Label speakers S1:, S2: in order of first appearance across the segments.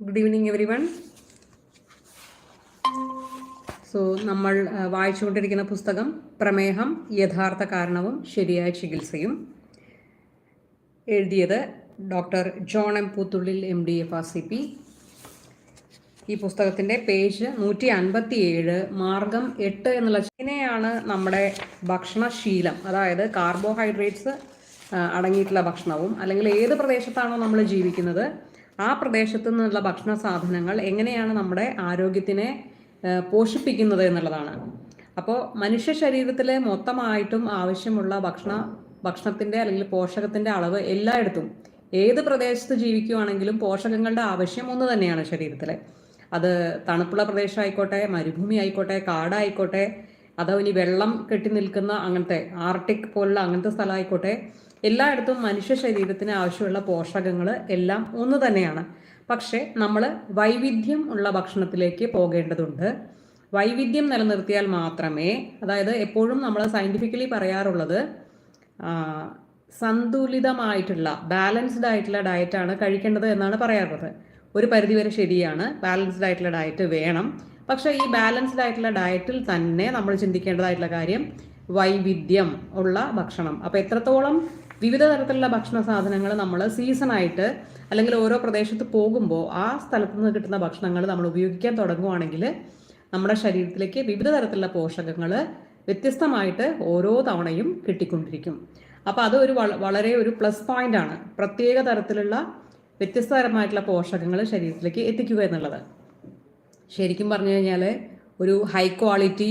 S1: Good evening everyone so നമ്മൾ വായിച്ചുകൊണ്ടിരിക്കുന്ന പുസ്തകം പ്രമേഹം യഥാർത്ഥ കാരണവും ശരിയായ ചികിത്സയും. എഴുതിയത് doctor John M Poothullil M D F R C P ഈ പുസ്തകത്തിന്റെ പേജ് നൂറ്റി അൻപത്തി ഏഴ് മാർഗം എട്ട് എന്നുള്ള ഇതിനെയാണ് നമ്മുടെ ഭക്ഷണശീലം. അതായത് കാർബോഹൈഡ്രേറ്റ്സ് അടങ്ങിയിട്ടുള്ള ഭക്ഷണവും അല്ലെങ്കിൽ ഏത് പ്രദേശത്താണോ നമ്മൾ ജീവിക്കുന്നത് ആ പ്രദേശത്തു നിന്നുള്ള ഭക്ഷണ സാധനങ്ങൾ എങ്ങനെയാണ് നമ്മുടെ ആരോഗ്യത്തിനെ പോഷിപ്പിക്കുന്നത് എന്നുള്ളതാണ്. അപ്പോൾ മനുഷ്യ ശരീരത്തിലെ മൊത്തമായിട്ടും ആവശ്യമുള്ള ഭക്ഷണ ഭക്ഷണത്തിന്റെ അല്ലെങ്കിൽ പോഷകത്തിന്റെ അളവ് എല്ലായിടത്തും ഏത് പ്രദേശത്ത് ജീവിക്കുവാണെങ്കിലും പോഷകങ്ങളുടെ ആവശ്യം ഒന്ന് തന്നെയാണ് ശരീരത്തിലെ. അത് തണുപ്പുള്ള പ്രദേശമായിക്കോട്ടെ മരുഭൂമി ആയിക്കോട്ടെ കാടായിക്കോട്ടെ അതോ ഇനി വെള്ളം കെട്ടി നിൽക്കുന്ന അങ്ങനത്തെ ആർട്ടിക് പോലുള്ള അങ്ങനത്തെ സ്ഥലമായിക്കോട്ടെ എല്ലായിടത്തും മനുഷ്യ ശരീരത്തിന് ആവശ്യമുള്ള പോഷകങ്ങൾ എല്ലാം ഒന്ന് തന്നെയാണ്. പക്ഷേ നമ്മൾ വൈവിധ്യം ഉള്ള ഭക്ഷണത്തിലേക്ക് പോകേണ്ടതുണ്ട്. വൈവിധ്യം നിലനിർത്തിയാൽ മാത്രമേ അതായത് എപ്പോഴും നമ്മൾ സയന്റിഫിക്കലി പറയാറുള്ളത് സന്തുലിതമായിട്ടുള്ള ബാലൻസ്ഡ് ആയിട്ടുള്ള ഡയറ്റാണ് കഴിക്കേണ്ടത് എന്നാണ് പറയാറുള്ളത്. ഒരു പരിധിവരെ ശരിയാണ് ബാലൻസ്ഡ് ആയിട്ടുള്ള ഡയറ്റ് വേണം. പക്ഷേ ഈ ബാലൻസ്ഡ് ആയിട്ടുള്ള ഡയറ്റിൽ തന്നെ നമ്മൾ ചിന്തിക്കേണ്ടതായിട്ടുള്ള കാര്യം വൈവിധ്യം ഉള്ള ഭക്ഷണം. അപ്പോൾ എത്രത്തോളം വിവിധ തരത്തിലുള്ള ഭക്ഷണ സാധനങ്ങൾ നമ്മൾ സീസണായിട്ട് അല്ലെങ്കിൽ ഓരോ പ്രദേശത്ത് പോകുമ്പോൾ ആ സ്ഥലത്തു നിന്ന് കിട്ടുന്ന ഭക്ഷണങ്ങൾ നമ്മൾ ഉപയോഗിക്കാൻ തുടങ്ങുവാണെങ്കിൽ നമ്മുടെ ശരീരത്തിലേക്ക് വിവിധ തരത്തിലുള്ള പോഷകങ്ങൾ വ്യത്യസ്തമായിട്ട് ഓരോ തവണയും കിട്ടിക്കൊണ്ടിരിക്കും. അപ്പോൾ അത് ഒരു വളരെ ഒരു പ്ലസ് പോയിന്റ് ആണ്. പ്രത്യേക തരത്തിലുള്ള വ്യത്യസ്തതരമായിട്ടുള്ള പോഷകങ്ങൾ ശരീരത്തിലേക്ക് എത്തിക്കുക എന്നുള്ളത്. ശരിക്കും പറഞ്ഞു കഴിഞ്ഞാൽ ഒരു ഹൈ ക്വാളിറ്റി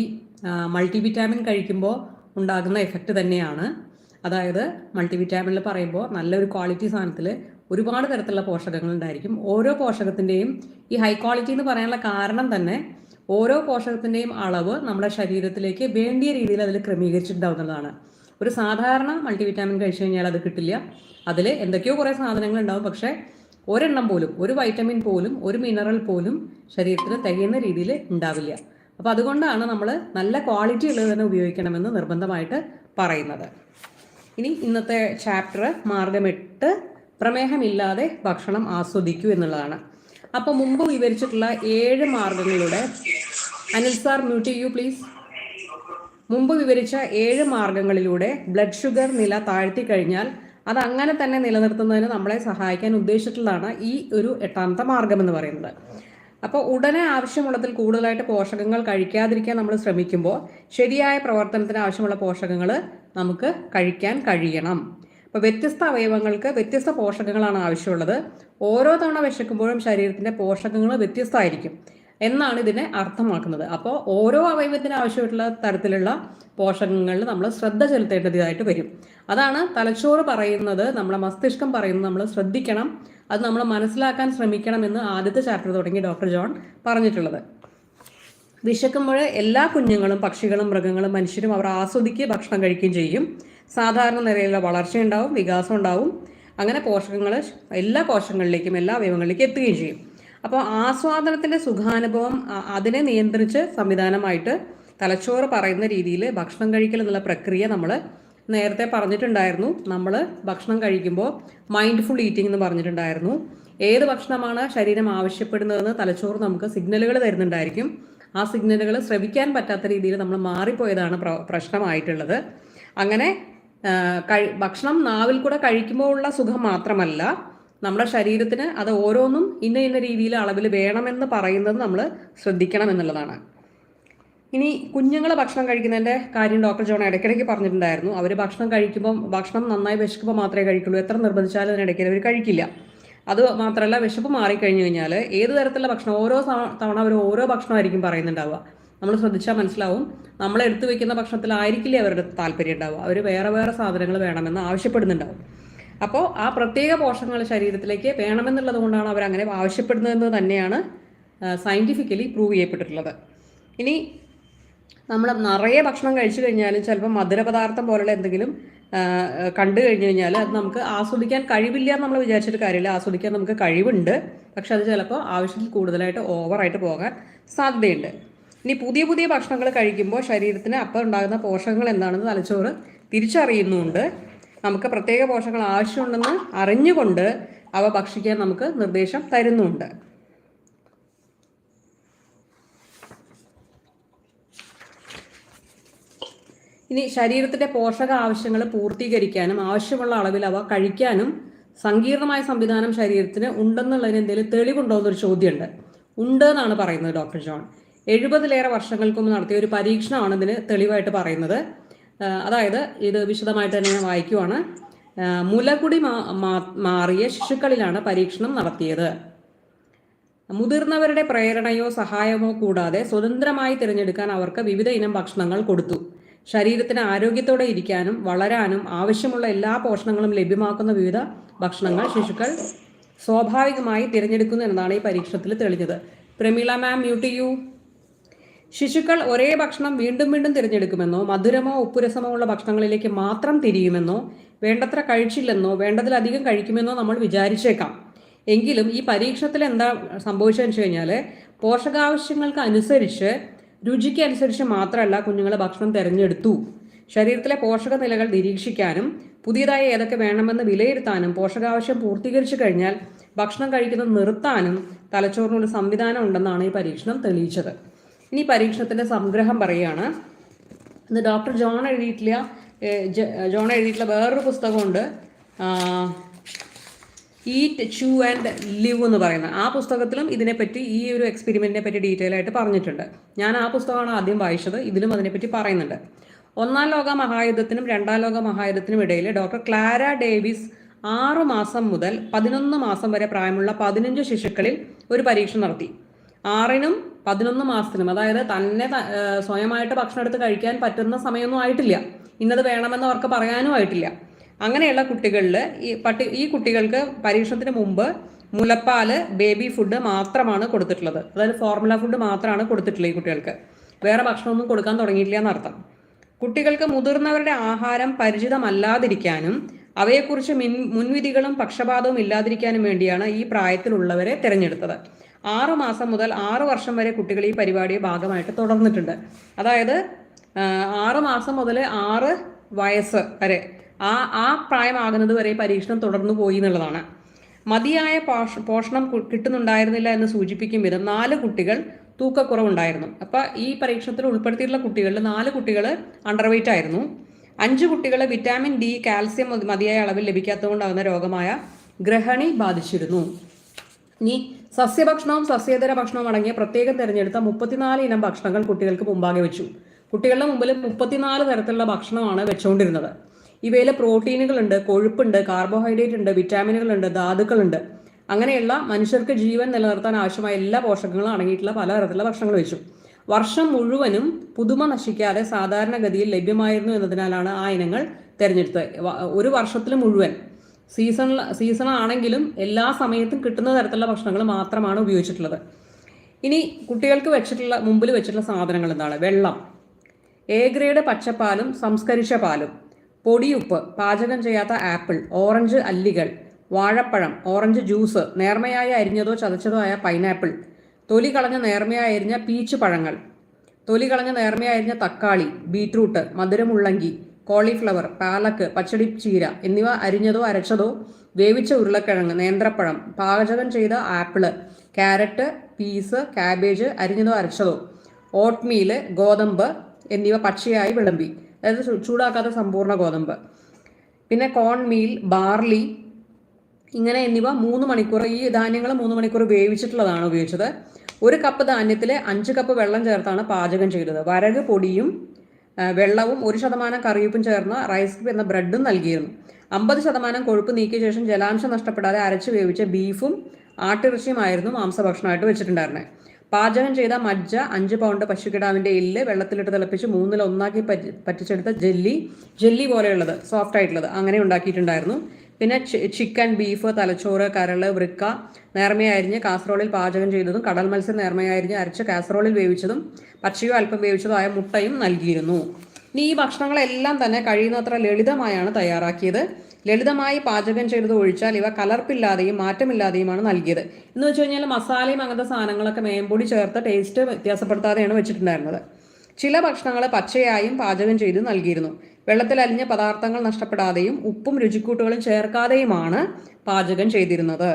S1: മൾട്ടി വിറ്റാമിൻ കഴിക്കുമ്പോൾ ഉണ്ടാകുന്ന എഫക്റ്റ് തന്നെയാണ് അതായത് മൾട്ടിവിറ്റാമിനിൽ പറയുമ്പോൾ നല്ലൊരു ക്വാളിറ്റി സാധനത്തിൽ ഒരുപാട് തരത്തിലുള്ള പോഷകങ്ങൾ ഉണ്ടായിരിക്കും. ഓരോ പോഷകത്തിന്റെയും ഈ ഹൈ ക്വാളിറ്റി എന്ന് പറയാനുള്ള കാരണം തന്നെ ഓരോ പോഷകത്തിന്റെയും അളവ് നമ്മുടെ ശരീരത്തിലേക്ക് വേണ്ടിയ രീതിയിൽ അതിൽ ക്രമീകരിച്ചിട്ടുണ്ടാവുന്നതാണ്. ഒരു സാധാരണ മൾട്ടിവിറ്റാമിൻ കഴിച്ചു കഴിഞ്ഞാൽ അത് കിട്ടില്ല. അതിൽ എന്തൊക്കെയോ കുറേ സാധനങ്ങൾ ഉണ്ടാവും. പക്ഷേ ഒരെണ്ണം പോലും ഒരു വൈറ്റമിൻ പോലും ഒരു മിനറൽ പോലും ശരീരത്തിന് തികയുന്ന രീതിയിൽ ഉണ്ടാവില്ല. അപ്പോൾ അതുകൊണ്ടാണ് നമ്മൾ നല്ല ക്വാളിറ്റി ഉള്ളത് തന്നെ ഉപയോഗിക്കണമെന്ന് നിർബന്ധമായിട്ട് പറയുന്നത്. ഇനി ഇന്നത്തെ ചാപ്റ്റർ മാർഗമെട്ട് പ്രമേഹമില്ലാതെ ഭക്ഷണം ആസ്വദിക്കൂ എന്നുള്ളതാണ്. അപ്പോൾ മുമ്പ് വിവരിച്ചിട്ടുള്ള ഏഴ് മാർഗങ്ങളുടെ അനിൽ സാർ മ്യൂട്ട് ചെയ്യൂ പ്ലീസ് മുമ്പ് വിവരിച്ച ഏഴ് മാർഗങ്ങളിലൂടെ ബ്ലഡ് ഷുഗർ നില താഴ്ത്തി കഴിഞ്ഞാൽ അത് അങ്ങനെ തന്നെ നിലനിർത്തുന്നതിന് നമ്മളെ സഹായിക്കാൻ ഉദ്ദേശിച്ചിട്ടുള്ളതാണ് ഈ ഒരു എട്ടാമത്തെ മാർഗം എന്ന് പറയുന്നത്. അപ്പോൾ ഉടനെ ആവശ്യമുള്ളതിൽ കൂടുതലായിട്ട് പോഷകങ്ങൾ കഴിക്കാതിരിക്കാൻ നമ്മൾ ശ്രമിക്കുമ്പോൾ ശരിയായ പ്രവർത്തനത്തിന് ആവശ്യമുള്ള പോഷകങ്ങൾ നമുക്ക് കഴിക്കാൻ കഴിയണം. അപ്പോൾ വ്യത്യസ്ത അവയവങ്ങൾക്ക് വ്യത്യസ്ത പോഷകങ്ങളാണ് ആവശ്യമുള്ളത്. ഓരോ തവണ വിശക്കുമ്പോഴും ശരീരത്തിന്റെ പോഷകങ്ങൾ വ്യത്യസ്തമായിരിക്കും എന്നാണ് ഇതിനെ അർത്ഥമാക്കുന്നത്. അപ്പോൾ ഓരോ അവയവത്തിന് ആവശ്യമായിട്ടുള്ള തരത്തിലുള്ള പോഷകങ്ങളിൽ നമ്മൾ ശ്രദ്ധ ചെലുത്തേണ്ടതായിട്ട് വരും. അതാണ് തലച്ചോറ് പറയുന്നത് നമ്മളെ മസ്തിഷ്കം പറയുന്നത് നമ്മൾ ശ്രദ്ധിക്കണം. അത് നമ്മൾ മനസ്സിലാക്കാൻ ശ്രമിക്കണം എന്ന് ആദ്യത്തെ ചാപ്റ്റർ തുടങ്ങി ഡോക്ടർ ജോൺ പറഞ്ഞിട്ടുള്ളത്. വിശക്കുമ്പോൾ എല്ലാ കുഞ്ഞുങ്ങളും പക്ഷികളും മൃഗങ്ങളും മനുഷ്യരും അവർ ആസ്വദിക്കുക ഭക്ഷണം കഴിക്കുകയും ചെയ്യും. സാധാരണ നിലയിലുള്ള വളർച്ച ഉണ്ടാവും വികാസം ഉണ്ടാവും. അങ്ങനെ പോഷകങ്ങൾ എല്ലാ കോശങ്ങളിലേക്കും എല്ലാ അവയവങ്ങളിലേക്കും എത്തുകയും ചെയ്യും. അപ്പോൾ ആസ്വാദനത്തിന്റെ സുഖാനുഭവം അതിനെ നിയന്ത്രിച്ച് സംവിധാനമായിട്ട് തലച്ചോറ് പറയുന്ന രീതിയിൽ ഭക്ഷണം കഴിക്കൽ എന്നുള്ള പ്രക്രിയ നമ്മൾ നേരത്തെ പറഞ്ഞിട്ടുണ്ടായിരുന്നു നമ്മൾ ഭക്ഷണം കഴിക്കുമ്പോൾ മൈൻഡ്ഫുൾ ഈറ്റിംഗ് എന്ന് പറഞ്ഞിട്ടുണ്ടായിരുന്നു. ഏത് ഭക്ഷണമാണ് ശരീരം ആവശ്യപ്പെടുന്നതെന്ന് തലച്ചോറ് നമുക്ക് സിഗ്നലുകൾ തരുന്നുണ്ടായിരിക്കും. ആ സിഗ്നലുകൾ ശ്രവിക്കാൻ പറ്റാത്ത രീതിയിൽ നമ്മൾ മാറിപ്പോയതാണ് പ്ര- പ്രശ്നമായിട്ടുള്ളത്. അങ്ങനെ ഭക്ഷണം നാവിൽ കൂടെ കഴിക്കുമ്പോൾ ഉള്ള സുഖം മാത്രമല്ല നമ്മുടെ ശരീരത്തിന് അത് ഓരോന്നും ഇന്ന ഇന്ന രീതിയിൽ അളവിൽ വേണമെന്ന് പറയുന്നത് നമ്മൾ ശ്രദ്ധിക്കണം എന്നുള്ളതാണ്. ഇനി കുഞ്ഞുങ്ങൾ ഭക്ഷണം കഴിക്കുന്നതിന്റെ കാര്യം ഡോക്ടർ ജോൺ ഇടയ്ക്കിടയ്ക്ക് പറഞ്ഞിട്ടുണ്ടായിരുന്നു. അവർ ഭക്ഷണം കഴിക്കുമ്പോൾ ഭക്ഷണം നന്നായി വിശക്കുമ്പോൾ മാത്രമേ കഴിക്കുള്ളൂ. എത്ര നിർബന്ധിച്ചാലും അതിനിടയ്ക്ക് അവർ കഴിക്കില്ല. അത് മാത്രമല്ല വിശപ്പ് മാറിക്കഴിഞ്ഞു കഴിഞ്ഞാൽ ഏത് തരത്തിലുള്ള ഭക്ഷണം ഓരോ തവണ അവർ ഓരോ ഭക്ഷണമായിരിക്കും പറയുന്നുണ്ടാവുക. നമ്മൾ ശ്രദ്ധിച്ചാൽ മനസ്സിലാവും. നമ്മൾ എടുത്തു വെക്കുന്ന ഭക്ഷണത്തിലായിരിക്കില്ല അവരുടെ താല്പര്യം ഉണ്ടാവുക. അവർ വേറെ വേറെ സാധനങ്ങൾ വേണമെന്ന് ആവശ്യപ്പെടുന്നുണ്ടാവും. അപ്പോൾ ആ പ്രത്യേക പോഷകങ്ങൾ ശരീരത്തിലേക്ക് വേണമെന്നുള്ളത് കൊണ്ടാണ് അവർ അങ്ങനെ ആവശ്യപ്പെടുന്നതെന്ന് തന്നെയാണ് സയന്റിഫിക്കലി പ്രൂവ് ചെയ്യപ്പെട്ടിട്ടുള്ളത്. ഇനി നമ്മൾ നിറയെ ഭക്ഷണം കഴിച്ചു കഴിഞ്ഞാലും ചിലപ്പോൾ മധുരപദാർത്ഥം പോലുള്ള എന്തെങ്കിലും കണ്ടു കഴിഞ്ഞു കഴിഞ്ഞാൽ അത് നമുക്ക് ആസ്വദിക്കാൻ കഴിവില്ല എന്ന് നമ്മൾ വിചാരിച്ചിട്ട് കാര്യമില്ല. ആസ്വദിക്കാൻ നമുക്ക് കഴിവുണ്ട്. പക്ഷെ അത് ചിലപ്പോൾ ആവശ്യത്തിൽ കൂടുതലായിട്ട് ഓവറായിട്ട് പോകാൻ സാധ്യതയുണ്ട്. ഇനി പുതിയ പുതിയ ഭക്ഷണങ്ങൾ കഴിക്കുമ്പോൾ ശരീരത്തിന് അപ്പം ഉണ്ടാകുന്ന പോഷകങ്ങൾ എന്താണെന്ന് തലച്ചോറ് തിരിച്ചറിയുന്നുണ്ട്. നമുക്ക് പ്രത്യേക പോഷകങ്ങൾ ആവശ്യമുണ്ടെന്ന് അറിഞ്ഞുകൊണ്ട് അവ ഭക്ഷിക്കാൻ നമുക്ക് നിർദ്ദേശം തരുന്നുണ്ട്. ഇനി ശരീരത്തിന്റെ പോഷക ആവശ്യങ്ങൾ പൂർത്തീകരിക്കാനും ആവശ്യമുള്ള അളവിൽ അവ കഴിക്കാനും സങ്കീർണമായ സംവിധാനം ശരീരത്തിന് ഉണ്ടെന്നുള്ളതിന് എന്തെങ്കിലും തെളിവുണ്ടോ എന്നൊരു ചോദ്യമുണ്ട്. ഉണ്ട് എന്നാണ് പറയുന്നത് ഡോക്ടർ ജോൺ. എഴുപതിലേറെ വർഷങ്ങൾക്ക് മുമ്പ് നടത്തിയ ഒരു പരീക്ഷണമാണ് ഇതിന് തെളിവായിട്ട് പറയുന്നത്. അതായത് ഇത് വിശദമായിട്ട് തന്നെ ഞാൻ വായിക്കുവാണ്. മുലകുടി മാറിയ ശിശുക്കളിലാണ് പരീക്ഷണം നടത്തിയത്. മുതിർന്നവരുടെ പ്രേരണയോ സഹായമോ കൂടാതെ സ്വതന്ത്രമായി തിരഞ്ഞെടുക്കാൻ അവർക്ക് വിവിധ ഇനം ഭക്ഷണങ്ങൾ കൊടുത്തു. ശരീരത്തിന് ആരോഗ്യത്തോടെ ഇരിക്കാനും വളരാനും ആവശ്യമുള്ള എല്ലാ പോഷണങ്ങളും ലഭ്യമാക്കുന്ന വിവിധ ഭക്ഷണങ്ങൾ ശിശുക്കൾ സ്വാഭാവികമായി തിരഞ്ഞെടുക്കുന്നു എന്നതാണ് ഈ പരീക്ഷണത്തിൽ തെളിഞ്ഞത്. പ്രമീള മാം മ്യൂട്ട് യു ശിശുക്കൾ ഒരേ ഭക്ഷണം വീണ്ടും വീണ്ടും തിരഞ്ഞെടുക്കുമെന്നോ മധുരമോ ഉപ്പുരസമോ ഉള്ള ഭക്ഷണങ്ങളിലേക്ക് മാത്രം തിരിയുമെന്നോ വേണ്ടത്ര കഴിച്ചില്ലെന്നോ വേണ്ടതിലധികം കഴിക്കുമെന്നോ നമ്മൾ വിചാരിച്ചേക്കാം. എങ്കിലും ഈ പരീക്ഷണത്തിൽ എന്താ സംഭവിച്ചതെന്ന് വെച്ച് കഴിഞ്ഞാൽ പോഷകാവശ്യങ്ങൾക്ക് അനുസരിച്ച് രുചിക്ക് അനുസരിച്ച് മാത്രമല്ല കുഞ്ഞുങ്ങളെ ഭക്ഷണം തിരഞ്ഞെടുത്തു. ശരീരത്തിലെ പോഷക നിലകൾ നിരീക്ഷിക്കാനും പുതിയതായി ഏതൊക്കെ വേണമെന്ന് വിലയിരുത്താനും പോഷകാവശ്യം പൂർത്തീകരിച്ചു കഴിഞ്ഞാൽ ഭക്ഷണം കഴിക്കുന്നത് നിർത്താനും തലച്ചോറിനൊരു സംവിധാനം ഉണ്ടെന്നാണ് ഈ പരീക്ഷണം തെളിയിച്ചത്. ഇനി പരീക്ഷണത്തിന്റെ സംഗ്രഹം പറയുകയാണ്. ഇന്ന് ഡോക്ടർ ജോൺ എഴുതിയിട്ടില്ല ജോൺ എഴുതിയിട്ടുള്ള വേറൊരു പുസ്തകമുണ്ട്. ഈറ്റ് ചൂ ആൻഡ് ലിവ് എന്ന് പറയുന്നത്. ആ പുസ്തകത്തിലും ഇതിനെപ്പറ്റി ഈ ഒരു എക്സ്പെരിമെന്റിനെ പറ്റി ഡീറ്റെയിൽ ആയിട്ട് പറഞ്ഞിട്ടുണ്ട്. ഞാൻ ആ പുസ്തകമാണ് ആദ്യം വായിച്ചത്. ഇതിലും അതിനെപ്പറ്റി പറയുന്നുണ്ട്. ഒന്നാം ലോക മഹായുദ്ധത്തിനും രണ്ടാം ലോക മഹായുദ്ധത്തിനും ഇടയിൽ ഡോക്ടർ ക്ലാര ഡേവിസ് ആറു മാസം മുതൽ പതിനൊന്ന് മാസം വരെ പ്രായമുള്ള പതിനഞ്ച് ശിശുക്കളിൽ ഒരു പരീക്ഷണം നടത്തി. ആറിനും പതിനൊന്ന് മാസത്തിനും അതായത് തന്നെ സ്വയമായിട്ട് ഭക്ഷണം എടുത്ത് കഴിക്കാൻ പറ്റുന്ന സമയമൊന്നും ആയിട്ടില്ല. ഇന്നത് വേണമെന്ന് അവർക്ക് പറയാനും ആയിട്ടില്ല. അങ്ങനെയുള്ള കുട്ടികളിൽ ഈ പട്ടി ഈ കുട്ടികൾക്ക് പരീക്ഷണത്തിന് മുമ്പ് മുലപ്പാൽ ബേബി ഫുഡ് മാത്രമാണ് കൊടുത്തിട്ടുള്ളത്. അതായത് ഫോർമുല ഫുഡ് മാത്രമാണ് കൊടുത്തിട്ടുള്ളത് ഈ കുട്ടികൾക്ക്. വേറെ ഭക്ഷണമൊന്നും കൊടുക്കാൻ തുടങ്ങിയിട്ടില്ല എന്നർത്ഥം. കുട്ടികൾക്ക് മുതിർന്നവരുടെ ആഹാരം പരിചിതമല്ലാതിരിക്കാനും അവയെക്കുറിച്ച് മിൻ മുൻവിധികളും പക്ഷപാതവും ഇല്ലാതിരിക്കാനും വേണ്ടിയാണ് ഈ പ്രായത്തിലുള്ളവരെ തിരഞ്ഞെടുത്തത്. ആറു മാസം മുതൽ ആറു വർഷം വരെ കുട്ടികൾ ഈ പരിപാടിയെ ഭാഗമായിട്ട് തുടർന്നിട്ടുണ്ട്. അതായത് ആറു മാസം മുതൽ ആറ് വയസ്സ് വരെ ആ ആ പ്രായമാകുന്നത് വരെ പരീക്ഷണം തുടർന്നു പോയി എന്നുള്ളതാണ്. മതിയായ പോഷ- പോഷണം കിട്ടുന്നുണ്ടായിരുന്നില്ല എന്ന് സൂചിപ്പിക്കും വിധം നാല് കുട്ടികൾ തൂക്കക്കുറവുണ്ടായിരുന്നു. അപ്പോൾ ഈ പരീക്ഷണത്തിൽ ഉൾപ്പെടുത്തിയിട്ടുള്ള കുട്ടികളിൽ നാല് കുട്ടികൾ അണ്ടർവെയ്റ്റ് ആയിരുന്നു. അഞ്ച് കുട്ടികൾ വിറ്റാമിൻ ഡി കാൽസ്യം മതി- മതിയായ അളവിൽ ലഭിക്കാത്തതുകൊണ്ടാകുന്ന രോഗമായ ഗ്രഹണി ബാധിച്ചിരുന്നു. ഇനി സസ്യഭക്ഷണവും സസ്യേതര ഭക്ഷണവും അടങ്ങിയ പ്രത്യേകം തിരഞ്ഞെടുത്ത മുപ്പത്തിനാല് ഇനം ഭക്ഷണങ്ങൾ കുട്ടികൾക്ക് മുമ്പാകെ വെച്ചു. കുട്ടികളുടെ മുമ്പിൽ മുപ്പത്തിനാല് തരത്തിലുള്ള ഭക്ഷണമാണ് വെച്ചുകൊണ്ടിരുന്നത്. ഇവയിൽ പ്രോട്ടീനുകളുണ്ട് കൊഴുപ്പുണ്ട് കാർബോഹൈഡ്രേറ്റ് ഉണ്ട് വിറ്റാമിനുകളുണ്ട് ധാതുക്കളുണ്ട്. അങ്ങനെയുള്ള മനുഷ്യർക്ക് ജീവൻ നിലനിർത്താൻ ആവശ്യമായ എല്ലാ പോഷകങ്ങളും അടങ്ങിയിട്ടുള്ള പലതരത്തിലുള്ള ഭക്ഷണങ്ങൾ വെച്ചു. വർഷം മുഴുവനും പുതുമ നശിക്കാതെ സാധാരണഗതിയിൽ ലഭ്യമായിരുന്നു എന്നതിനാലാണ് ആ ഇനങ്ങൾ തിരഞ്ഞെടുത്തത്. ഒരു വർഷത്തിൽ മുഴുവൻ. സീസൺ സീസൺ ആണെങ്കിലും എല്ലാ സമയത്തും കിട്ടുന്ന തരത്തിലുള്ള ഭക്ഷണങ്ങൾ മാത്രമാണ് ഉപയോഗിച്ചിട്ടുള്ളത്. ഇനി കുട്ടികൾക്ക് വെച്ചിട്ടുള്ള മുമ്പിൽ വെച്ചിട്ടുള്ള സാധനങ്ങൾ എന്താണ്? വെള്ളം. എ ഗ്രേഡ് പച്ചപ്പാലും സംസ്കരിച്ച പാലും. പൊടിയുപ്പ് പാചകം ചെയ്യാത്ത ആപ്പിൾ ഓറഞ്ച് അല്ലികൾ വാഴപ്പഴം ഓറഞ്ച് ജ്യൂസ് നേർമയായി അരിഞ്ഞതോ ചതച്ചതോ ആയ പൈനാപ്പിൾ തൊലി കളഞ്ഞ നേർമയായി അരിഞ്ഞ പീച്ച് പഴങ്ങൾ തൊലി കളഞ്ഞ നേർമയായി അരിഞ്ഞ തക്കാളി ബീട്രൂട്ട് മധുരമുള്ളങ്കി കോളിഫ്ലവർ പാലക്ക് പച്ചടി ചീര എന്നിവ അരിഞ്ഞതോ അരച്ചതോ വേവിച്ച ഉരുളക്കിഴങ്ങ് നേന്ത്രപ്പഴം പാചകം ചെയ്ത ആപ്പിൾ ക്യാരറ്റ് പീസ് കാബേജ് അരിഞ്ഞതോ അരച്ചതോ ഓട്ട്മീൽ ഗോതമ്പ് എന്നിവ പച്ചയായി വിളമ്പി. അതായത് ചൂടാക്കാത്ത സമ്പൂർണ ഗോതമ്പ്. പിന്നെ കോൺ മീൽ ബാർലി ഇങ്ങനെ എന്നിവ മൂന്ന് മണിക്കൂർ ഈ ധാന്യങ്ങൾ മൂന്ന് മണിക്കൂർ വേവിച്ചിട്ടുള്ളതാണ് ഉപയോഗിച്ചത്. ഒരു കപ്പ് ധാന്യത്തിൽ അഞ്ച് കപ്പ് വെള്ളം ചേർത്താണ് പാചകം ചെയ്തത്. വരക് പൊടിയും വെള്ളവും ഒരു ശതമാനം കറിയുപ്പും ചേർന്ന റൈസ് എന്ന ബ്രെഡും നൽകിയിരുന്നു. അമ്പത് ശതമാനം കൊഴുപ്പ് നീക്കിയ ശേഷം ജലാംശം നഷ്ടപ്പെടാതെ അരച്ച് വേവിച്ച ബീഫും ആട്ടിറച്ചിയുമായിരുന്നു മാംസഭക്ഷണമായിട്ട് വെച്ചിട്ടുണ്ടായിരുന്നത് പാചകം ചെയ്ത മജ്ജ അഞ്ച് പൗണ്ട് പശുക്കിടാവിന്റെ എല്ല് വെള്ളത്തിലിട്ട് തിളപ്പിച്ച് മൂന്നിൽ ഒന്നാക്കി പറ്റിച്ചെടുത്ത ജെല്ലി ജെല്ലി പോലെയുള്ളത് സോഫ്റ്റ് ആയിട്ടുള്ളത് അങ്ങനെ ഉണ്ടാക്കിയിട്ടുണ്ടായിരുന്നു. പിന്നെ ചിക്കൻ ബീഫ് തലച്ചോറ് കരൾ വൃക്ക നേർമയരിഞ്ഞ് കാസറോളിൽ പാചകം ചെയ്തതും കടൽ മത്സ്യം നേർമയരിഞ്ഞ് അരച്ച് കാസറോളിൽ വേവിച്ചതും പക്ഷിയോ അല്പം വേവിച്ചതോ ആയ മുട്ടയും നൽകിയിരുന്നു. ഇനി ഈ ഭക്ഷണങ്ങളെല്ലാം തന്നെ കഴിയുന്നത്ര ലളിതമായാണ് തയ്യാറാക്കിയത്. ലളിതമായി പാചകം ചെയ്തത് ഒഴിച്ചാൽ ഇവ കലർപ്പില്ലാതെയും മാറ്റമില്ലാതെയുമാണ് നൽകിയത്. എന്ന് വെച്ച് കഴിഞ്ഞാൽ മസാലയും അങ്ങനത്തെ സാധനങ്ങളൊക്കെ മേമ്പൊടി ചേർത്ത് ടേസ്റ്റ് വ്യത്യാസപ്പെടുത്താതെയാണ് വെച്ചിട്ടുണ്ടായിരുന്നത്. ചില ഭക്ഷണങ്ങൾ പച്ചയായും പാചകം ചെയ്ത് നൽകിയിരുന്നു. വെള്ളത്തിൽ അലിഞ്ഞ പദാർത്ഥങ്ങൾ നഷ്ടപ്പെടാതെയും ഉപ്പും രുചിക്കൂട്ടുകളും ചേർക്കാതെയുമാണ് പാചകം ചെയ്തിരുന്നത്.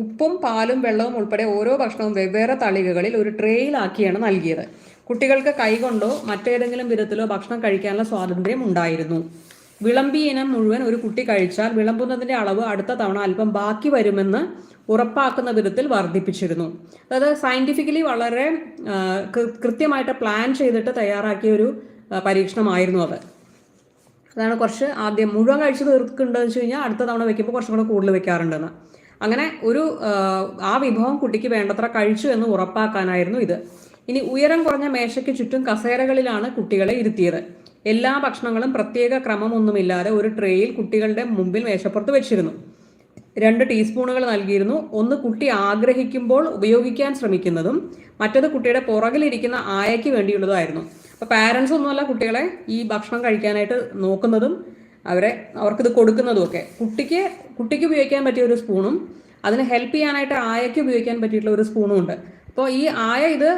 S1: ഉപ്പും പാലും വെള്ളവും ഉൾപ്പെടെ ഓരോ ഭക്ഷണവും വെവ്വേറെ തളികകളിൽ ഒരു ട്രേയിലാക്കിയാണ് നൽകിയത്. കുട്ടികൾക്ക് കൈകൊണ്ടോ മറ്റേതെങ്കിലും വിധത്തിലോ ഭക്ഷണം കഴിക്കാനുള്ള സ്വാതന്ത്ര്യം ഉണ്ടായിരുന്നു. വിളമ്പി ഇനം മുഴുവൻ ഒരു കുട്ടി കഴിച്ചാൽ വിളമ്പുന്നതിന്റെ അളവ് അടുത്ത തവണ അല്പം ബാക്കി വരുമെന്ന് ഉറപ്പാക്കുന്ന വിധത്തിൽ വർദ്ധിപ്പിച്ചിരുന്നു. അതായത് സയന്റിഫിക്കലി വളരെ കൃത്യമായിട്ട് പ്ലാൻ ചെയ്തിട്ട് തയ്യാറാക്കിയ ഒരു പരീക്ഷണമായിരുന്നു അത്. അതാണ് കുറച്ച് ആദ്യം മുഴുവൻ കഴിച്ച് തീർക്കുന്നുണ്ടെന്ന് വെച്ച് കഴിഞ്ഞാൽ അടുത്ത തവണ വെക്കുമ്പോൾ കുറച്ചും കൂടെ കൂടുതൽ വെക്കാറുണ്ടെന്ന്. അങ്ങനെ ഒരു ആ വിഭവം കുട്ടിക്ക് വേണ്ടത്ര കഴിച്ചു എന്ന് ഉറപ്പാക്കാനായിരുന്നു ഇത്. ഇനി ഉയരം കുറഞ്ഞ മേശയ്ക്ക് ചുറ്റും കസേരകളിലാണ് കുട്ടികളെ ഇരുത്തിയത്. എല്ലാ ഭക്ഷണങ്ങളും പ്രത്യേക ക്രമമൊന്നുമില്ലാതെ ഒരു ട്രേയിൽ കുട്ടികളുടെ മുമ്പിൽ മേശപ്പുറത്ത് വെച്ചിരുന്നു. രണ്ട് ടീസ്പൂണുകൾ നൽകിയിരുന്നു. ഒന്ന് കുട്ടി ആഗ്രഹിക്കുമ്പോൾ ഉപയോഗിക്കാൻ ശ്രമിക്കുന്നതും മറ്റത് കുട്ടിയുടെ പുറകിലിരിക്കുന്ന ആയയ്ക്ക് വേണ്ടിയുള്ളതായിരുന്നു അപ്പോൾ പാരൻസ് ഒന്നുമല്ല കുട്ടികളെ ഈ ഭക്ഷണം കഴിക്കാനായിട്ട് നോക്കുന്നതും അവരെ അവർക്കിത് കൊടുക്കുന്നതും ഒക്കെ കുട്ടിക്ക് കുട്ടിക്ക് ഉപയോഗിക്കാൻ പറ്റിയ ഒരു സ്പൂണും അതിന് ഹെൽപ്പ് ചെയ്യാനായിട്ട് ആയയ്ക്ക് ഉപയോഗിക്കാൻ പറ്റിയിട്ടുള്ള ഒരു സ്പൂണും ഉണ്ട്. അപ്പോൾ ഈ ആയ ഇത്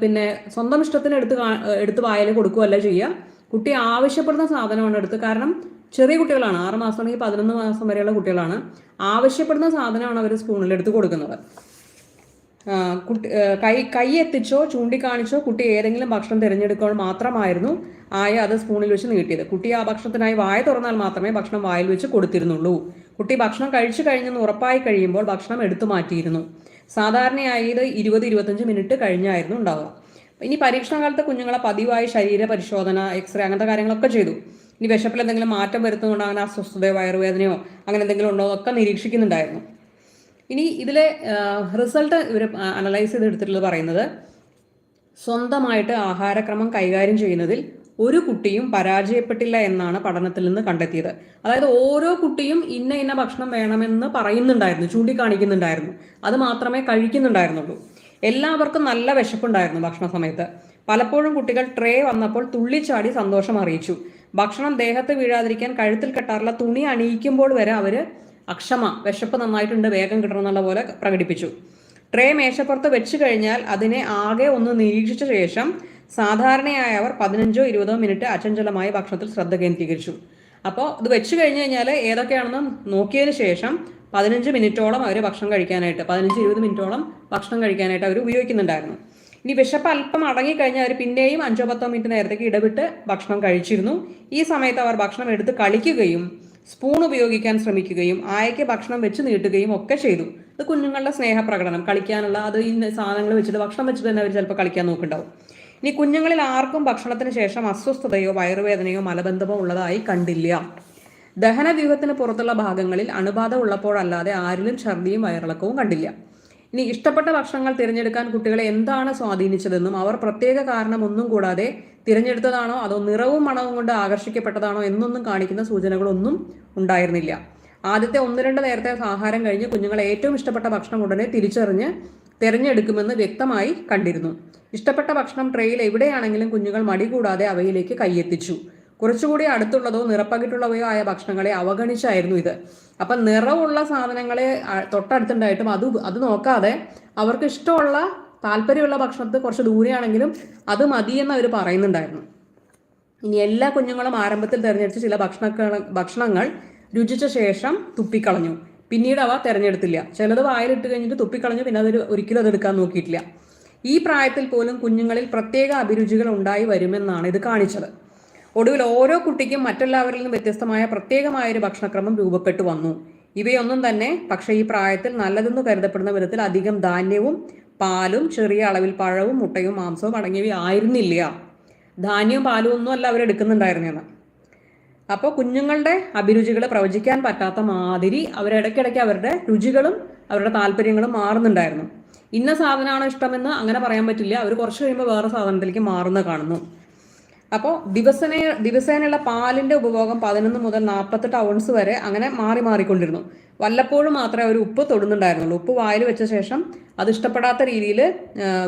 S1: പിന്നെ സ്വന്തം ഇഷ്ടത്തിന് എടുത്ത് എടുത്ത് വായിൽ കൊടുക്കുകയല്ല ചെയ്യുക. കുട്ടി ആവശ്യപ്പെടുന്ന സാധനമാണ് എടുത്ത്. കാരണം ചെറിയ കുട്ടികളാണ് ആറ് മാസം അല്ലെങ്കിൽ പതിനൊന്ന് മാസം വരെയുള്ള കുട്ടികളാണ്. ആവശ്യപ്പെടുന്ന സാധനമാണ് അവർ സ്പൂണിൽ എടുത്ത് കൊടുക്കുന്നത്. കുട്ടി കൈ കൈ എത്തിച്ചോ ചൂണ്ടിക്കാണിച്ചോ കുട്ടി ഏതെങ്കിലും ഭക്ഷണം തിരഞ്ഞെടുക്കുമ്പോൾ മാത്രമായിരുന്നു ആയ അത് സ്പൂണിൽ വെച്ച് നീട്ടിയത്. കുട്ടി ആ ഭക്ഷണത്തിനായി വായ തുറന്നാൽ മാത്രമേ ഭക്ഷണം വായിൽ വെച്ച് കൊടുത്തിരുന്നുള്ളൂ. കുട്ടി ഭക്ഷണം കഴിച്ചു കഴിഞ്ഞെന്ന് ഉറപ്പായി കഴിയുമ്പോൾ ഭക്ഷണം എടുത്തു മാറ്റിയിരുന്നു. സാധാരണയായി ഇത് ഇരുപത് ഇരുപത്തഞ്ച് മിനിറ്റ് കഴിഞ്ഞായിരുന്നു ഉണ്ടാവുക. ഇനി പരീക്ഷണ കാലത്ത് കുഞ്ഞുങ്ങളെ പതിവായി ശരീര പരിശോധന എക്സ്റേ അങ്ങനത്തെ കാര്യങ്ങളൊക്കെ ചെയ്തു. ഇനി വിശപ്പിൽ എന്തെങ്കിലും മാറ്റം വരുത്തുന്നുണ്ടോ അങ്ങനെ അസ്വസ്ഥതയോ വയറുവേദനയോ അങ്ങനെ എന്തെങ്കിലും ഉണ്ടോ ഒക്കെ നിരീക്ഷിക്കുന്നുണ്ടായിരുന്നു. ഇനി ഇതിലെ റിസൾട്ട് ഇവർ അനലൈസ് ചെയ്തെടുത്തിട്ടുള്ളത് പറയുന്നത് സ്വന്തമായിട്ട് ആഹാരക്രമം കൈകാര്യം ചെയ്യുന്നതിൽ ഒരു കുട്ടിയും പരാജയപ്പെട്ടില്ല എന്നാണ് പഠനത്തിൽ നിന്ന് കണ്ടെത്തിയത്. അതായത് ഓരോ കുട്ടിയും ഇന്ന ഇന്ന ഭക്ഷണം വേണമെന്ന് പറയുന്നുണ്ടായിരുന്നു ചൂണ്ടിക്കാണിക്കുന്നുണ്ടായിരുന്നു. അത് മാത്രമേ കഴിക്കുന്നുണ്ടായിരുന്നുള്ളൂ. എല്ലാവർക്കും നല്ല വിശപ്പുണ്ടായിരുന്നു ഭക്ഷണ സമയത്ത്. പലപ്പോഴും കുട്ടികൾ ട്രേ വന്നപ്പോൾ തുള്ളിച്ചാടി സന്തോഷം അറിയിച്ചു. ഭക്ഷണം ദേഹത്ത് വീഴാതിരിക്കാൻ കഴുത്തിൽ കെട്ടാറുള്ള തുണി അണിയിക്കുമ്പോൾ വരെ അവർ അക്ഷമ വിശപ്പ് നന്നായിട്ടുണ്ട് വേഗം കിട്ടണം എന്നുള്ള പോലെ പ്രകടിപ്പിച്ചു. ട്രേ മേശപ്പുറത്ത് വെച്ച് കഴിഞ്ഞാൽ അതിനെ ആകെ ഒന്ന് നിരീക്ഷിച്ച ശേഷം സാധാരണയായി അവർ പതിനഞ്ചോ ഇരുപതോ മിനിറ്റ് അച്ചഞ്ചലമായ ഭക്ഷണത്തിൽ ശ്രദ്ധ കേന്ദ്രീകരിച്ചു. അപ്പോൾ ഇത് വെച്ച് കഴിഞ്ഞ് കഴിഞ്ഞാൽ ഏതൊക്കെയാണെന്ന് നോക്കിയതിന് ശേഷം പതിനഞ്ച് മിനിറ്റോളം അവർ ഭക്ഷണം കഴിക്കാനായിട്ട് പതിനഞ്ച് ഇരുപത് മിനിറ്റോളം ഭക്ഷണം കഴിക്കാനായിട്ട് അവർ ഉപയോഗിക്കുന്നുണ്ടായിരുന്നു. ഇനി വിശപ്പ് അല്പം അടങ്ങിക്കഴിഞ്ഞാൽ അവർ പിന്നെയും അഞ്ചോ പത്തോ മിനിറ്റ് നേരത്തേക്ക് ഇടവിട്ട് ഭക്ഷണം കഴിച്ചിരുന്നു. ഈ സമയത്ത് അവർ ഭക്ഷണം എടുത്ത് കളിക്കുകയും സ്പൂൺ ഉപയോഗിക്കാൻ ശ്രമിക്കുകയും ആയയ്ക്ക് ഭക്ഷണം വെച്ച് നീട്ടുകയും ഒക്കെ ചെയ്തു. ഇത് കുഞ്ഞുങ്ങളുടെ സ്നേഹപ്രകടനം കളിക്കാനുള്ള അത് ഈ സാധനങ്ങൾ വെച്ചിട്ട് ഭക്ഷണം വെച്ചിട്ട് തന്നെ അവർ ചിലപ്പോൾ കളിക്കാൻ നോക്കുന്നുണ്ടാവും. ഇനി കുഞ്ഞുങ്ങളിൽ ആർക്കും ഭക്ഷണത്തിന് ശേഷം അസ്വസ്ഥതയോ വയറുവേദനയോ മലബന്ധമോ ഉള്ളതായി കണ്ടില്ല. ദഹനവ്യൂഹത്തിന് പുറത്തുള്ള ഭാഗങ്ങളിൽ അണുബാധ ഉള്ളപ്പോഴല്ലാതെ ആരിലും ഛർദിയും വയറിളക്കവും കണ്ടില്ല. ഇനി ഇഷ്ടപ്പെട്ട ഭക്ഷണങ്ങൾ തിരഞ്ഞെടുക്കാൻ കുട്ടികളെ എന്താണ് സ്വാധീനിച്ചതെന്നും അവർ പ്രത്യേക കാരണമൊന്നും കൂടാതെ തിരഞ്ഞെടുത്തതാണോ അതോ നിറവും മണവും കൊണ്ട് ആകർഷിക്കപ്പെട്ടതാണോ എന്നൊന്നും കാണിക്കുന്ന സൂചനകളൊന്നും ഉണ്ടായിരുന്നില്ല. ആദ്യത്തെ ഒന്ന് രണ്ട് നേരത്തെ ആഹാരം കഴിഞ്ഞ് കുഞ്ഞുങ്ങളെ ഏറ്റവും ഇഷ്ടപ്പെട്ട ഭക്ഷണം ഉടനെ തിരിച്ചറിഞ്ഞ് തിരഞ്ഞെടുക്കുമെന്ന് വ്യക്തമായി കണ്ടിരുന്നു. ഇഷ്ടപ്പെട്ട ഭക്ഷണം ട്രെയിൽ എവിടെയാണെങ്കിലും കുഞ്ഞുങ്ങൾ മടി കൂടാതെ അവയിലേക്ക് കൈയെത്തിച്ചു. കുറച്ചുകൂടി അടുത്തുള്ളതോ നിറപ്പകിട്ടുള്ളവയോ ആയ ഭക്ഷണങ്ങളെ അവഗണിച്ചായിരുന്നു ഇത്. അപ്പം നിറമുള്ള സാധനങ്ങളെ തൊട്ടടുത്തുണ്ടായിട്ടും അത് അത് നോക്കാതെ അവർക്ക് ഇഷ്ടമുള്ള താല്പര്യമുള്ള ഭക്ഷണത്തിൽ കുറച്ച് ദൂരെയാണെങ്കിലും അത് മതിയെന്ന് അവർ പറയുന്നുണ്ടായിരുന്നു. ഇനി എല്ലാ കുഞ്ഞുങ്ങളും ആരംഭത്തിൽ തിരഞ്ഞെടുത്ത ചില ഭക്ഷണ ഭക്ഷണങ്ങൾ രുചിച്ച ശേഷം തുപ്പിക്കളഞ്ഞു. പിന്നീട് അവ തിരഞ്ഞെടുത്തില്ല. ചിലത് വായിലിട്ട് കഴിഞ്ഞിട്ട് തുപ്പിക്കളഞ്ഞു പിന്നെ അതൊരു ഒരിക്കലും അതെടുക്കാൻ നോക്കിയിട്ടില്ല. ഈ പ്രായത്തിൽ പോലും കുഞ്ഞുങ്ങളിൽ പ്രത്യേക അഭിരുചികൾ ഉണ്ടായി വരുമെന്നാണ് ഇത് കാണിച്ചത്. ഒടുവിൽ ഓരോ കുട്ടിക്കും മറ്റെല്ലാവരിൽ നിന്നും വ്യത്യസ്തമായ പ്രത്യേകമായ ഒരു ഭക്ഷണക്രമം രൂപപ്പെട്ടു വന്നു. ഇവയൊന്നും തന്നെ പക്ഷേ ഈ പ്രായത്തിൽ നല്ലതെന്ന് കരുതപ്പെടുന്ന വിധത്തിൽ അധികം ധാന്യവും പാലും ചെറിയ അളവിൽ പഴവും മുട്ടയും മാംസവും അടങ്ങിയവ ആയിരുന്നില്ല. ധാന്യവും പാലും ഒന്നും അല്ല അവരെടുക്കുന്നുണ്ടായിരുന്നെന്ന് അപ്പോൾ കുഞ്ഞുങ്ങളുടെ അഭിരുചികളെ പ്രവചിക്കാൻ പറ്റാത്ത മാതിരി അവരിടയ്ക്കിടയ്ക്ക് അവരുടെ രുചികളും അവരുടെ താല്പര്യങ്ങളും മാറുന്നുണ്ടായിരുന്നു. ഇന്ന സാധനമാണ് ഇഷ്ടമെന്ന് അങ്ങനെ പറയാൻ പറ്റില്ല. അവർ കുറച്ച് കഴിയുമ്പോൾ വേറെ സാധനത്തിലേക്ക് മാറുന്ന കാണുന്നു. അപ്പോൾ ദിവസന ദിവസേനയുള്ള പാലിന്റെ ഉപഭോഗം പതിനൊന്ന് മുതൽ നാൽപ്പത്തെട്ട് ഔൺസ് വരെ അങ്ങനെ മാറി മാറിക്കൊണ്ടിരുന്നു. വല്ലപ്പോഴും മാത്രമേ അവർ ഉപ്പ് തൊടുന്നുണ്ടായിരുന്നുള്ളൂ. ഉപ്പ് വായിൽ വെച്ച ശേഷം അത് ഇഷ്ടപ്പെടാത്ത രീതിയിൽ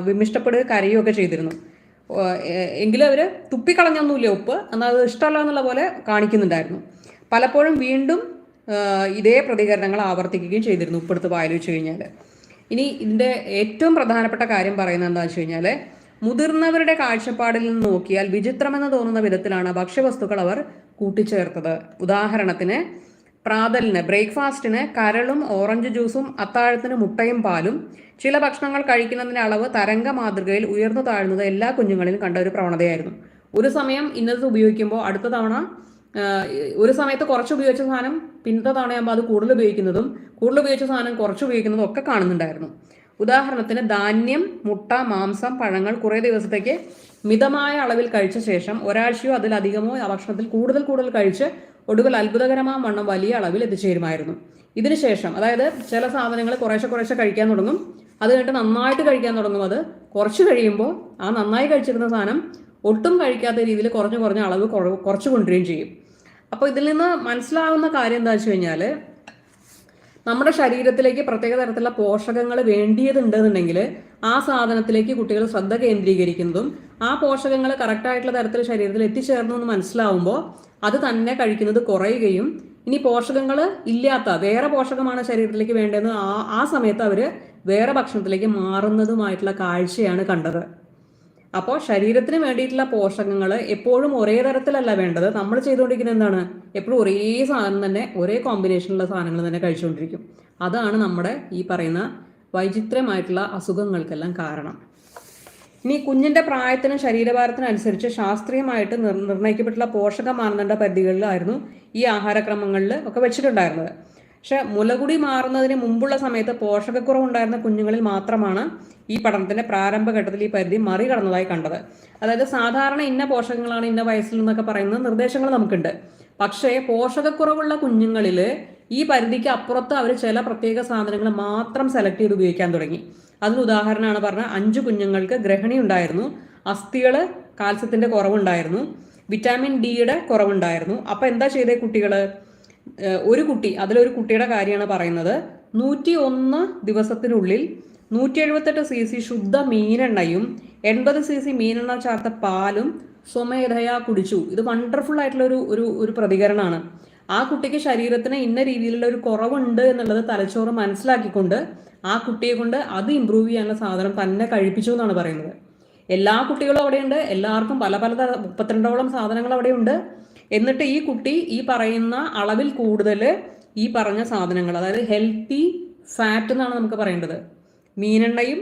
S1: വിമിഷ്ടപ്പെടുക കരയുകയൊക്കെ ചെയ്തിരുന്നു. എങ്കിലും അവർ തുപ്പിക്കളഞ്ഞൊന്നുമില്ല ഉപ്പ്. എന്നാൽ അത് ഇഷ്ടമല്ല എന്നുള്ള പോലെ കാണിക്കുന്നുണ്ടായിരുന്നു. പലപ്പോഴും വീണ്ടും ഇതേ പ്രതികരണങ്ങൾ ആവർത്തിക്കുകയും ചെയ്തിരുന്നു ഉപ്പെടുത്ത് വായിൽ വെച്ച് കഴിഞ്ഞാൽ ഇനി ഇതിന്റെ ഏറ്റവും പ്രധാനപ്പെട്ട കാര്യം പറയുന്നത് എന്താണെന്ന് വെച്ച് കഴിഞ്ഞാൽ മുതിർന്നവരുടെ കാഴ്ചപ്പാടിൽ നിന്ന് നോക്കിയാൽ വിചിത്രമെന്ന് തോന്നുന്ന വിധത്തിലാണ് ഭക്ഷ്യവസ്തുക്കൾ അവർ കൂട്ടിച്ചേർത്തത്. ഉദാഹരണത്തിന് പ്രാതലിന് ബ്രേക്ക്ഫാസ്റ്റിന് കരളും ഓറഞ്ച് ജ്യൂസും അത്താഴത്തിന് മുട്ടയും പാലും ചില ഭക്ഷണങ്ങൾ കഴിക്കുന്നതിന്റെ അളവ് തരംഗ മാതൃകയിൽ ഉയർന്നു താഴ്ന്നത് എല്ലാ കുഞ്ഞുങ്ങളിലും കണ്ട ഒരു പ്രവണതയായിരുന്നു. ഒരു സമയം ഇന്നത് ഉപയോഗിക്കുമ്പോൾ അടുത്ത തവണ ഒരു സമയത്ത് കുറച്ച് ഉപയോഗിച്ച സാധനം പിന്നത്തെ തവണയാകുമ്പോൾ അത് കൂടുതൽ ഉപയോഗിക്കുന്നതും കൂടുതൽ ഉപയോഗിച്ച സാധനം കുറച്ച് ഉപയോഗിക്കുന്നതും ഒക്കെ കാണുന്നുണ്ടായിരുന്നു. ഉദാഹരണത്തിന് ധാന്യം മുട്ട മാംസം പഴങ്ങൾ കുറേ ദിവസത്തേക്ക് മിതമായ അളവിൽ കഴിച്ച ശേഷം ഒരാഴ്ചയോ അതിലധികമോ ആ ഭക്ഷണത്തിൽ കൂടുതൽ കൂടുതൽ കഴിച്ച് ഒടുവിൽ അത്ഭുതകരമായ വണ്ണം വലിയ അളവിൽ എത്തിച്ചേരുമായിരുന്നു ഇതിനുശേഷം അതായത് ചില സാധനങ്ങൾ കുറേശ്ശെ കുറേശ്ശെ കഴിക്കാൻ തുടങ്ങും. അത് കഴിഞ്ഞിട്ട് നന്നായിട്ട് കഴിക്കാൻ തുടങ്ങും. അത് കുറച്ച് കഴിയുമ്പോൾ ആ നന്നായി കഴിച്ചിരുന്ന സാധനം ഒട്ടും കഴിക്കാത്ത രീതിയിൽ കുറഞ്ഞു കുറഞ്ഞ അളവ് കുറച്ചു കൊണ്ടുവരികയും ചെയ്യും. അപ്പോൾ ഇതിൽ നിന്ന് മനസ്സിലാവുന്ന കാര്യം എന്താ വെച്ച് കഴിഞ്ഞാൽ നമ്മുടെ ശരീരത്തിലേക്ക് പ്രത്യേക തരത്തിലുള്ള പോഷകങ്ങൾ വേണ്ടിയതുണ്ടെന്നുണ്ടെങ്കിൽ ആ സാധനത്തിലേക്ക് കുട്ടികൾ ശ്രദ്ധ കേന്ദ്രീകരിക്കുന്നതും ആ പോഷകങ്ങൾ കറക്റ്റായിട്ടുള്ള തരത്തിൽ ശരീരത്തിൽ എത്തിച്ചേർന്നു എന്ന് മനസ്സിലാവുമ്പോൾ അത് തന്നെ കഴിക്കുന്നത് കുറയുകയും ഇനി പോഷകങ്ങൾ ഇല്ലാത്ത വേറെ പോഷകമാണ് ശരീരത്തിലേക്ക് വേണ്ടതെന്ന് ആ ആ സമയത്ത് അവർ വേറെ ഭക്ഷണത്തിലേക്ക് മാറുന്നതുമായിട്ടുള്ള കാഴ്ചയാണ് കണ്ടത്. അപ്പോൾ ശരീരത്തിന് വേണ്ടിയിട്ടുള്ള പോഷകങ്ങൾ എപ്പോഴും ഒരേ തരത്തിലല്ല വേണ്ടത്. നമ്മൾ ചെയ്തുകൊണ്ടിരിക്കുന്നത് എന്താണ്? എപ്പോഴും ഒരേ സാധനം തന്നെ ഒരേ കോമ്പിനേഷനിലുള്ള സാധനങ്ങൾ തന്നെ കഴിച്ചുകൊണ്ടിരിക്കും. അതാണ് നമ്മുടെ ഈ പറയുന്ന വൈചിത്രമായിട്ടുള്ള അസുഖങ്ങൾക്കെല്ലാം കാരണം. ഇനി കുഞ്ഞിന്റെ പ്രായത്തിനും ശരീരഭാരത്തിനും അനുസരിച്ച് ശാസ്ത്രീയമായിട്ട് നിർ നിർണയിക്കപ്പെട്ടുള്ള പോഷക മാനദണ്ഡ പരിധികളിലായിരുന്നു ഈ ആഹാരക്രമങ്ങളിൽ ഒക്കെ വെച്ചിട്ടുണ്ടായിരുന്നത്. പക്ഷെ മുലകുടി മാറുന്നതിന് മുമ്പുള്ള സമയത്ത് പോഷകക്കുറവുണ്ടായിരുന്ന കുഞ്ഞുങ്ങളിൽ മാത്രമാണ് ഈ പഠനത്തിന്റെ പ്രാരംഭഘട്ടത്തിൽ ഈ പരിധി മറികടന്നതായി കണ്ടത്. അതായത് സാധാരണ ഇന്ന പോഷകങ്ങളാണ് ഇന്ന വയസ്സിൽ നിന്നൊക്കെ പറയുന്ന നിർദ്ദേശങ്ങൾ നമുക്കുണ്ട്. പക്ഷേ പോഷകക്കുറവുള്ള കുഞ്ഞുങ്ങളിൽ ഈ പരിധിക്ക് അപ്പുറത്ത് അവർ ചില പ്രത്യേക സാധനങ്ങൾ മാത്രം സെലക്ട് ചെയ്ത് ഉപയോഗിക്കാൻ തുടങ്ങി. അതിന് ഉദാഹരണമാണ് പറഞ്ഞ അഞ്ച് കുഞ്ഞുങ്ങൾക്ക് ഗ്രഹണി ഉണ്ടായിരുന്നു അസ്ഥികൾ കാൽസ്യത്തിന്റെ കുറവുണ്ടായിരുന്നു വിറ്റാമിൻ ഡിയുടെ കുറവുണ്ടായിരുന്നു. അപ്പോൾ എന്താ ചെയ്തേ കുട്ടികൾ ഒരു കുട്ടി അതിലൊരു കുട്ടിയുടെ കാര്യമാണ് പറയുന്നത്. നൂറ്റി ഒന്ന് ദിവസത്തിനുള്ളിൽ നൂറ്റി എഴുപത്തെട്ട് സി സി ശുദ്ധ മീനെണ്ണയും എൺപത് സി സി മീനെണ്ണ ചേർത്ത പാലും സ്വമേധയാ കുടിച്ചു. ഇത് വണ്ടർഫുൾ ആയിട്ടുള്ള ഒരു ഒരു ഒരു പ്രതികരണമാണ്. ആ കുട്ടിക്ക് ശരീരത്തിന് ഇന്ന രീതിയിലുള്ള ഒരു കുറവുണ്ട് എന്നുള്ളത് തലച്ചോറ് മനസ്സിലാക്കിക്കൊണ്ട് ആ കുട്ടിയെ കൊണ്ട് അത് ഇമ്പ്രൂവ് ചെയ്യാനുള്ള സാധനം തന്നെ കഴിപ്പിച്ചു എന്നാണ് പറയുന്നത്. എല്ലാ കുട്ടികളും അവിടെയുണ്ട്. എല്ലാവർക്കും പല പല തര- മുപ്പത്തിരണ്ടോളം സാധനങ്ങൾ അവിടെയുണ്ട്. എന്നിട്ട് ഈ കുട്ടി ഈ പറയുന്ന അളവിൽ കൂടുതൽ ഈ പറഞ്ഞ സാധനങ്ങൾ അതായത് ഹെൽത്തി ഫാറ്റ് എന്നാണ് നമുക്ക് പറയേണ്ടത്. മീനെണ്ണയും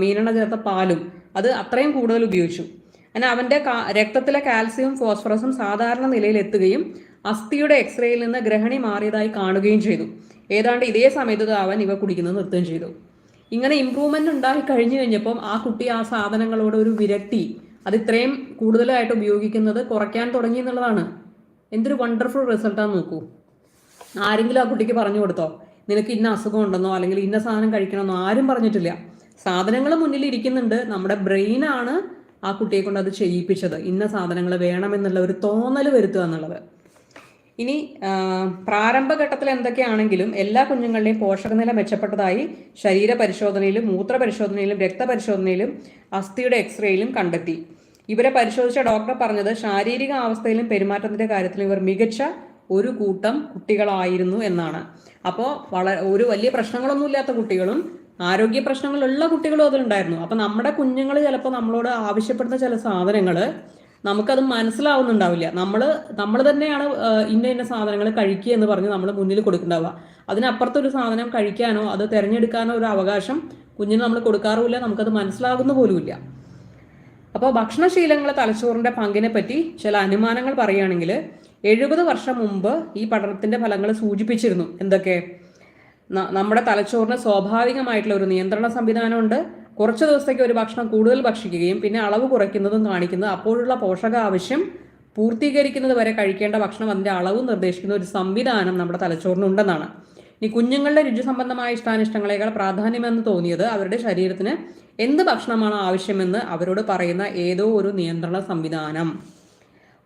S1: മീനെണ്ണ ചേർത്ത പാലും അത് അത്രയും കൂടുതൽ ഉപയോഗിച്ചു. അങ്ങനെ അവന്റെ രക്തത്തിലെ കാൽസ്യവും ഫോസ്ഫറസും സാധാരണ നിലയിൽ എത്തുകയും അസ്ഥിയുടെ എക്സ്റേയിൽ നിന്ന് ഗ്രഹണി മാറിയതായി കാണുകയും ചെയ്തു. ഏതാണ്ട് ഇതേ സമയത്ത് അവൻ ഇവ കുടിക്കുന്നത് നിർത്തുകയും ചെയ്തു. ഇങ്ങനെ ഇമ്പ്രൂവ്മെന്റ് ഉണ്ടായി കഴിഞ്ഞു കഴിഞ്ഞപ്പം ആ കുട്ടി ആ സാധനങ്ങളോട് ഒരു വിരക്തി അത് ഇത്രയും കൂടുതലായിട്ട് ഉപയോഗിക്കുന്നത് കുറയ്ക്കാൻ തുടങ്ങി എന്നുള്ളതാണ്. എന്തൊരു വണ്ടർഫുൾ റിസൾട്ടാന്ന് നോക്കൂ. ആരെങ്കിലും ആ കുട്ടിക്ക് പറഞ്ഞു കൊടുത്തോ? നിനക്ക് ഇന്ന അസുഖം ഉണ്ടെന്നോ? അല്ലെങ്കിൽ ഇന്ന സാധനം കഴിക്കണമെന്നോ? ആരും പറഞ്ഞിട്ടില്ല. സാധനങ്ങൾ മുന്നിൽ ഇരിക്കുന്നുണ്ട്. നമ്മുടെ ബ്രെയിനാണ് ആ കുട്ടിയെ കൊണ്ട് അത് ചെയ്യിപ്പിച്ചത്. ഇന്ന സാധനങ്ങൾ വേണമെന്നുള്ള ഒരു തോന്നൽ വരുത്തുക എന്നുള്ളത്. ഇനി പ്രാരംഭഘട്ടത്തിൽ എന്തൊക്കെയാണെങ്കിലും എല്ലാ കുഞ്ഞുങ്ങളുടെയും പോഷകനില മെച്ചപ്പെട്ടതായി ശരീര പരിശോധനയിലും രക്തപരിശോധനയിലും അസ്ഥിയുടെ എക്സ്റേയിലും കണ്ടെത്തി. ഇവരെ പരിശോധിച്ച ഡോക്ടർ പറഞ്ഞത് ശാരീരിക അവസ്ഥയിലും പെരുമാറ്റത്തിന്റെ കാര്യത്തിലും ഇവർ മികച്ച ഒരു കൂട്ടം കുട്ടികളായിരുന്നു എന്നാണ്. അപ്പോൾ വളരെ ഒരു വലിയ പ്രശ്നങ്ങളൊന്നും ഇല്ലാത്ത കുട്ടികളും ആരോഗ്യ പ്രശ്നങ്ങളുള്ള കുട്ടികളും അതിലുണ്ടായിരുന്നു. അപ്പം നമ്മുടെ കുഞ്ഞുങ്ങൾ ചിലപ്പോൾ നമ്മളോട് ആവശ്യപ്പെടുന്ന ചില സാധനങ്ങൾ നമുക്കത് മനസ്സിലാവുന്നുണ്ടാവില്ല. നമ്മൾ നമ്മൾ തന്നെയാണ് ഇന്ന ഇന്ന സാധനങ്ങൾ കഴിക്കുക എന്ന് പറഞ്ഞ് നമ്മൾ മുന്നിൽ കൊടുക്കുന്നുണ്ടാവുക. അതിനപ്പുറത്തൊരു സാധനം കഴിക്കാനോ അത് തിരഞ്ഞെടുക്കാനോ ഒരു അവകാശം കുഞ്ഞിന് നമ്മൾ കൊടുക്കാറുമില്ല. നമുക്കത് മനസ്സിലാകുന്ന പോലുമില്ല. അപ്പോൾ ഭക്ഷണശീലങ്ങളെ തലച്ചോറിന്റെ പങ്കിനെ പറ്റി ചില അനുമാനങ്ങൾ പറയുകയാണെങ്കിൽ എഴുപത് വർഷം മുമ്പ് ഈ പഠനത്തിന്റെ ഫലങ്ങൾ സൂചിപ്പിച്ചിരുന്നു. എന്തൊക്കെ? നമ്മുടെ തലച്ചോറിന് സ്വാഭാവികമായിട്ടുള്ള ഒരു നിയന്ത്രണ സംവിധാനമുണ്ട്. കുറച്ച് ദിവസത്തേക്ക് ഒരു ഭക്ഷണം കൂടുതൽ ഭക്ഷിക്കുകയും പിന്നെ അളവ് കുറയ്ക്കുന്നതും കാണിക്കുന്നത് അപ്പോഴുള്ള പോഷക ആവശ്യം പൂർത്തീകരിക്കുന്നത് വരെ കഴിക്കേണ്ട ഭക്ഷണം അതിന്റെ അളവ് നിർദ്ദേശിക്കുന്ന ഒരു സംവിധാനം നമ്മുടെ തലച്ചോറിനുണ്ടെന്നാണ്. ഇനി കുഞ്ഞുങ്ങളുടെ രുചി സംബന്ധമായ ഇഷ്ടാനിഷ്ടങ്ങളെക്കാൾ പ്രാധാന്യമെന്ന് തോന്നിയത് അവരുടെ ശരീരത്തിന് എന്ത് ഭക്ഷണമാണ് ആവശ്യമെന്ന് അവരോട് പറയുന്ന ഏതോ ഒരു നിയന്ത്രണ സംവിധാനം.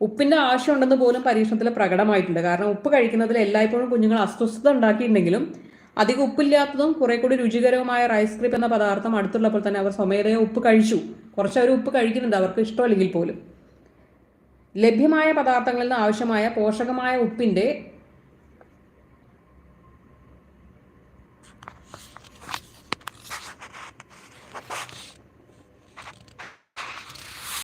S1: ഉപ്പിന്റെ ആവശ്യമുണ്ടെന്ന് പോലും പരീക്ഷണത്തിൽ പ്രകടമായിട്ടുണ്ട്. കാരണം ഉപ്പ് കഴിക്കുന്നതിൽ എല്ലായ്പ്പോഴും കുഞ്ഞുങ്ങൾ അസ്വസ്ഥത ഉണ്ടാക്കിയിട്ടുണ്ടെങ്കിലും അധികം ഉപ്പില്ലാത്തതും കുറെ കൂടി രുചികരവുമായ റൈസ് ക്രീപ്പ് എന്ന പദാർത്ഥം അടുത്തുള്ളപ്പോൾ തന്നെ അവർ സ്വമേധയ ഉപ്പ് കഴിച്ചു. കുറച്ച് അവർ ഉപ്പ് കഴിക്കുന്നുണ്ട്. അവർക്ക് ഇഷ്ടമല്ലെങ്കിൽ പോലും. ലഭ്യമായ പദാർത്ഥങ്ങളിൽ നിന്ന് ആവശ്യമായ പോഷകമായ ഉപ്പിന്റെ